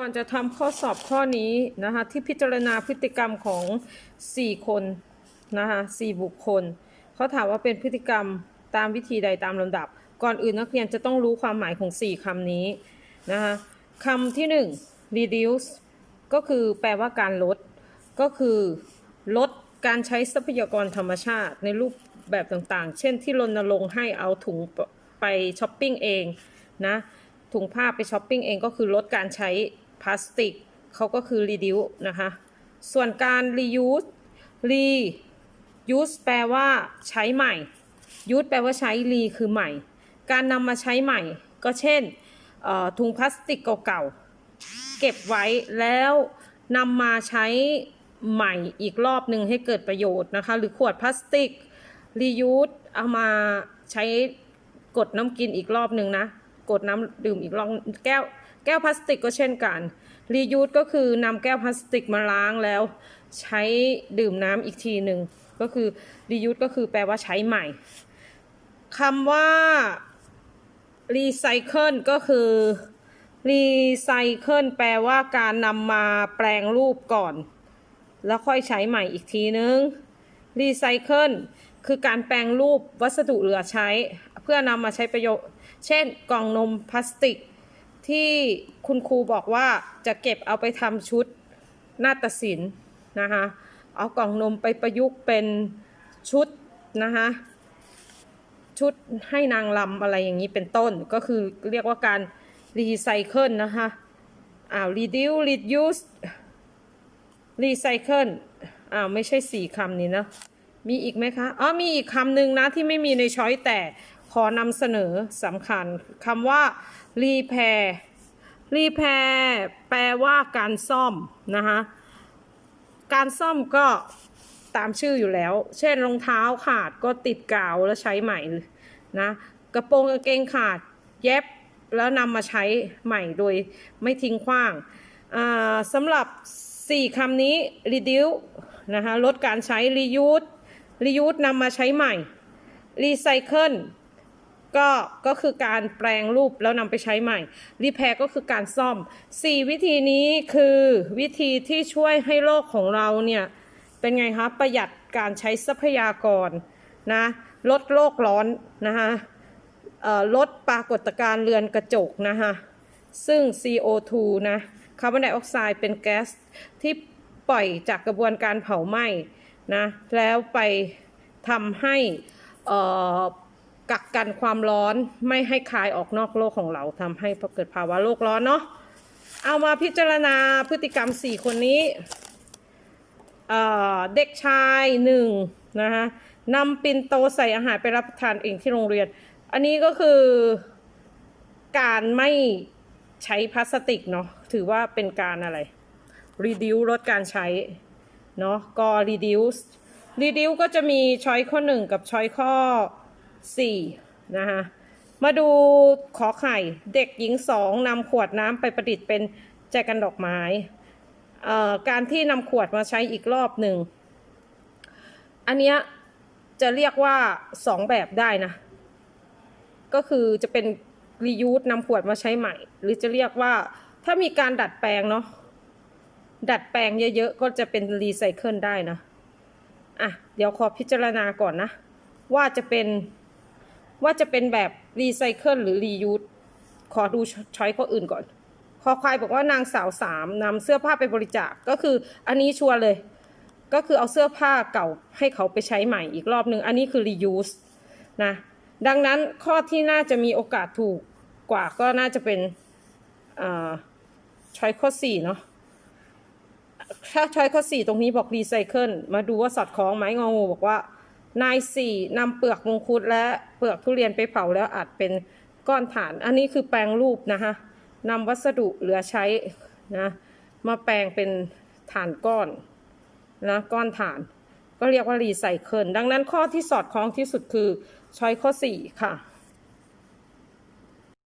ก่อนจะทำข้อสอบข้อนี้นะคะ ที่พิจารณาพฤติกรรมของ 4 คนนะคะ4บุคคลเขาถามว่าเป็นพฤติกรรมตามวิธีใดตามลำดับ ก่อนอื่นนักเรียนจะต้องรู้ความหมายของ 4คำนี้นะคะคำที่ 1 reduce ก็คือแปลว่าการลด ก็คือลดการใช้ทรัพยากรธรรมชาติในรูปแบบต่างๆ เช่นที่รณรงค์ให้เอาถุงไปช้อปปิ้งเองนะถุงผ้าไปช้อปปิ้งเองก็คือลดการใช้ พลาสติกเขาก็คือ reduce นะคะ ส่วนการ reuse reuse แปลว่าใช้ใหม่ use แปลว่าใช้ re คือใหม่ การนำมาใช้ใหม่ ก็เช่นถุงพลาสติกเก่าๆ เก็บไว้แล้วนำมาใช้ใหม่อีกรอบหนึ่งให้เกิดประโยชน์นะคะ หรือขวดพลาสติก reuse เอามาใช้กดน้ำกินอีกรอบหนึ่งนะ กดน้ำดื่มอีกรอบแก้ว แก้วพลาสติกก็เช่นกัน reuse ก็คือนำแก้วพลาสติกมาล้างแล้ว ใช้ดื่มน้ำอีกทีหนึ่งก็คือ reuse ก็คือแปลว่าใช้ใหม่คำว่า recycle ก็คือ recycle แปลว่าการนำมาแปลงรูปก่อน แล้วค่อยใช้ใหม่อีกทีนึง recycle คือการแปลงรูปวัสดุเหลือใช้ เพื่อนำมาใช้ประโยชน์ เช่นกล่องนมพลาสติก ที่คุณครูบอกว่าจะเก็บเอาไปทำชุดนาฏศิลป์นะคะเอากล่องนมไปประยุกต์เป็นชุดนะคะชุดให้นางลำอะไรอย่างนี้เป็นต้นก็คือเรียกว่าการรีไซเคิลนะคะอ่าว reduce reuse รีไซเคิลอ่าไม่ใช่สี่คำนี้นะ มีอีกไหมคะ อ๋อมีอีกคำหนึ่งนะที่ไม่มีในช้อยแต่ อนำเสนอสำคัญคำว่า repair repair แปลว่าการซ่อมนะคะการซ่อมก็ตามชื่ออยู่แล้ว เช่นรองเท้าขาดก็ติดกาวแล้วใช้ใหม่นะกระโปรงกางเกงขาดเย็บแล้วนำมาใช้ใหม่โดยไม่ทิ้งขว้างาสำหรับ 4คำนี้ reduce นะคะลดการใช้ reuse reuse นำมาใช้ใหม่ recycle ก็ก็คือการแปลงรูปแล้วนำไปใช้ใหม่ repair ก็คือการซ่อม 4 วิธีนี้คือวิธีที่ช่วยให้โลกของเราเนี่ย เป็นไงคะ ประหยัดการใช้ทรัพยากรนะลดโลกร้อนนะคะลดปรากฏการณ์เรือนกระจกนะคะซึ่ง CO2 นะคาร์บอนไดออกไซด์เป็นแก๊สที่ปล่อยจากกระบวนการเผาไหม้นะแล้วไปทำให้อ่อ กักกันความร้อนไม่ให้คายออกนอกโลกของเราทำให้เกิดภาวะโลกร้อนเนาะเอามาพิจารณาพฤติกรรม4คนนี้เเด็กชายหนึ่งนะคะนำปินโตใส่อาหารไปรับประทานเองที่โรงเรียน อันนี้ก็คือการไม่ใช้พลาสติกเนาะถือว่าเป็นการอะไร reduce ลดการใช้เนาะก็ reduce reduce ก็จะมีช้อยข้อ1กับช้อยข้อ 4นะคะมาดูขอไข่เด็กหญิงสองนำขวดน้ำไปประดิษฐ์เป็นแจกันดอกไม้การที่นำขวดมาใช้อีกรอบหนึ่ง อันเนี้ยจะเรียกว่าสองแบบได้นะ ก็คือจะเป็น reuse นำขวดมาใช้ใหม่ หรือจะเรียกว่าถ้ามีการดัดแปลงเนาะดัดแปลงเยอะๆ ก็จะเป็นรีไซเคิลได้นะ อะ เดี๋ยวขอพิจารณาก่อนนะ ว่าจะเป็น ว่าจะเป็นแบบรีไซเคิลหรือรียูสขอดูช้อยข้ออื่นก่อน คอควายบอกว่านางสาวสามนำเสื้อผ้าไปบริจาคก็คืออันนี้ชัวร์เลย ก็คือเอาเสื้อผ้าเก่าให้เขาไปใช้ใหม่อีกรอบหนึ่งอันนี้คือ reuse นะดังนั้นข้อที่น่าจะมีโอกาสถูกกว่าก็น่าจะเป็นช้อยข้อสี่เนาะถ้าช้อยข้อสี่ตรงนี้บอกรีไซเคิลมาดูว่าสอดคล้องไหมงองูบอกว่า นายสี่นำเปลือกมังคุดและเปลือกทุเรียนไปเผาแล้วอัดเป็นก้อนฐาน อันนี้คือแปลงรูปนะคะนำวัสดุเหลือใช้นะมาแปลงเป็นฐานก้อนนะก้อนฐาน ก็เรียกว่ารีไซเคิลดังนั้นข้อที่สอดคล้องที่สุดคือช้อยข้อสี่ค่ะ